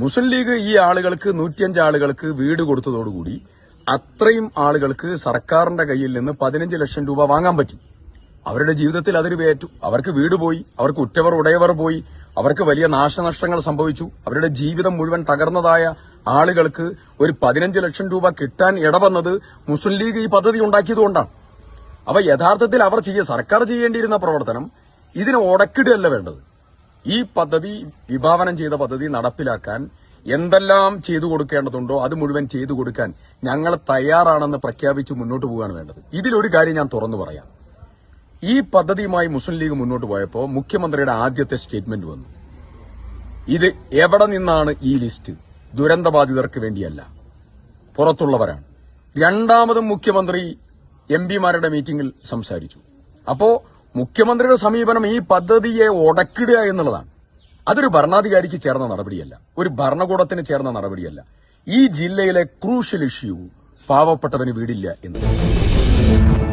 മുസ്ലിം league ഈ ആളുകൾക്ക് നൂറ്റിയഞ്ച് ആളുകൾക്ക് വീട് കൊടുത്തതോടുകൂടി അത്രയും ആളുകൾക്ക് സർക്കാരിന്റെ കയ്യിൽ നിന്ന് പതിനഞ്ച് ലക്ഷം രൂപ വാങ്ങാൻ പറ്റി. അവരുടെ ജീവിതത്തിൽ അതൊരു വേറ്റു. അവർക്ക് വീട് പോയി അവർക്ക് ഉറ്റവർ ഉടയവർ പോയി അവർക്ക് വലിയ നാശനഷ്ടങ്ങൾ സംഭവിച്ചു. അവരുടെ ജീവിതം മുഴുവൻ തകർന്നതായ ആളുകൾക്ക് ഒരു പതിനഞ്ച് ലക്ഷം രൂപ കിട്ടാൻ ഇടവന്നത് മുസ്ലിം ലീഗ് ഈ പദ്ധതി ഉണ്ടാക്കിയതുകൊണ്ടാണ് അപ്പൊ യഥാർത്ഥത്തിൽ അവർ ചെയ്യ സർക്കാർ ചെയ്യേണ്ടിയിരുന്ന പ്രവർത്തനം ഇതിന് ഉടക്കിടുകയല്ല വേണ്ടത്. ഈ പദ്ധതി വിഭാവനം ചെയ്ത പദ്ധതി നടപ്പിലാക്കാൻ എന്തെല്ലാം ചെയ്തു കൊടുക്കേണ്ടതുണ്ടോ അത് മുഴുവൻ ചെയ്തു കൊടുക്കാൻ ഞങ്ങൾ തയ്യാറാണെന്ന് പ്രഖ്യാപിച്ച് മുന്നോട്ട് പോവുകയാണ് വേണ്ടത്. ഇതിലൊരു കാര്യം ഞാൻ തുറന്നു പറയാം. ഈ പദ്ധതിയുമായി മുസ്ലിം ലീഗ് മുന്നോട്ട് പോയപ്പോൾ മുഖ്യമന്ത്രിയുടെ ആദ്യത്തെ സ്റ്റേറ്റ്മെന്റ് വന്നു. ഇത് എവിടെ നിന്നാണ് ഈ ലിസ്റ്റ്? ദുരന്തബാധിതർക്ക് വേണ്ടിയല്ല. പുറത്തുള്ളവരാണ്. രണ്ടാമതും മുഖ്യമന്ത്രി എം പിമാരുടെ മീറ്റിംഗിൽ സംസാരിച്ചു. അപ്പോ മുഖ്യമന്ത്രിയുടെ സമീപനം ഈ പദ്ധതിയെ ഉടക്കിടുക എന്നുള്ളതാണ്. അതൊരു ഭരണാധികാരിക്ക് ചേർന്ന നടപടിയല്ല. ഒരു ഭരണകൂടത്തിന് ചേർന്ന നടപടിയല്ല. ഈ ജില്ലയിലെ ക്രൂഷ്യൽ ഇഷ്യൂ പാവപ്പെട്ടവന് വീടില്ല എന്നുള്ളത്.